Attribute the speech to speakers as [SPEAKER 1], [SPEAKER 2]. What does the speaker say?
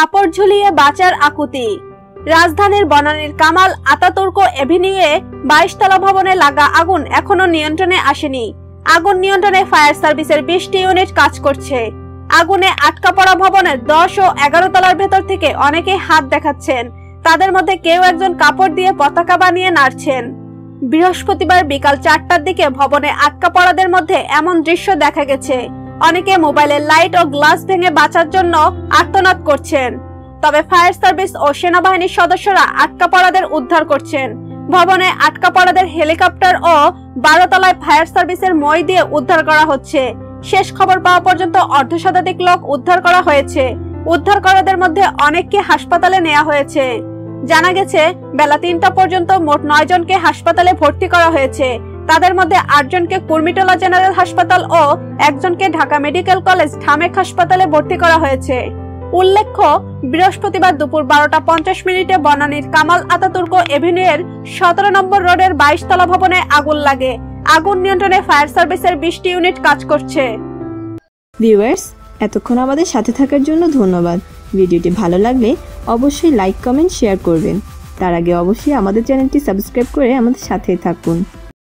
[SPEAKER 1] কাপড় ঝুলিয়ে বাঁচার আকুতি। রাজধানীর বনানীর কামাল আতাতুর্ক এভিনিউয়ে বাইশ তলা ভবনে লাগা আগুন এখনও নিয়ন্ত্রণে আসেনি। আগুন নিয়ন্ত্রণে ফায়ার সার্ভিসের বিশটি ইউনিট কাজ করছে। আগুনে আটকা পড়া ভবনের দশ ও এগারো তলার ভেতর থেকে অনেকে হাত দেখাচ্ছেন। তাদের মধ্যে কেউ একজন কাপড় দিয়ে পতাকা বানিয়ে নাড়ছেন। বৃহস্পতিবার বিকাল চারটার দিকে ভবনে আটকা পড়াদের মধ্যে এমন দৃশ্য দেখা গেছে। অনেকে মোবাইলের লাইট ও গ্লাস ভেঙে বাঁচার জন্য আর্তনাদ করছেন। তবে ফায়ার সার্ভিস ও সেনাবাহিনীর সদস্যরা আটকা পড়াদের উদ্ধার করছেন। ভবনে আটকা পড়াদের হেলিকপ্টার ও বারোতলায় ফায়ার সার্ভিসের মই দিয়ে উদ্ধার করা হচ্ছে। শেষ খবর পাওয়া পর্যন্ত অর্ধশতাধিক লোক উদ্ধার করা হয়েছে। উদ্ধার করাদের মধ্যে অনেককে হাসপাতালে নেওয়া হয়েছে। জানা গেছে, বেলা তিনটা পর্যন্ত মোট নয় জনকে হাসপাতালে ভর্তি করা হয়েছে। তাদের মধ্যে আটজনকে কুর্মিটোলা জেনারেল হাসপাতাল ও একজনকে ঢাকা মেডিকেল কলেজ ঢামেক হাসপাতালে ভর্তি করা হয়েছে। উল্লেখ্য, বৃহস্পতিবার দুপুর বারোটা পঞ্চাশ মিনিটে বনানীর কামাল আতাতুর্ক এভিনিউয়ের সতেরো নম্বর রোডের বাইশ তলা ভবনে আগুন লাগে। আগুন নিয়ন্ত্রণে ফায়ার সার্ভিসের বিশটি ইউনিট কাজ করছে।
[SPEAKER 2] ভিউয়ার্স, এতক্ষণ আমাদের সাথে থাকার জন্য ধন্যবাদ। ভিডিওটি ভালো লাগলে অবশ্যই লাইক, কমেন্ট, শেয়ার করবেন। তার আগে অবশ্যই আমাদের চ্যানেলটি সাবস্ক্রাইব করে আমাদের সাথে থাকুন।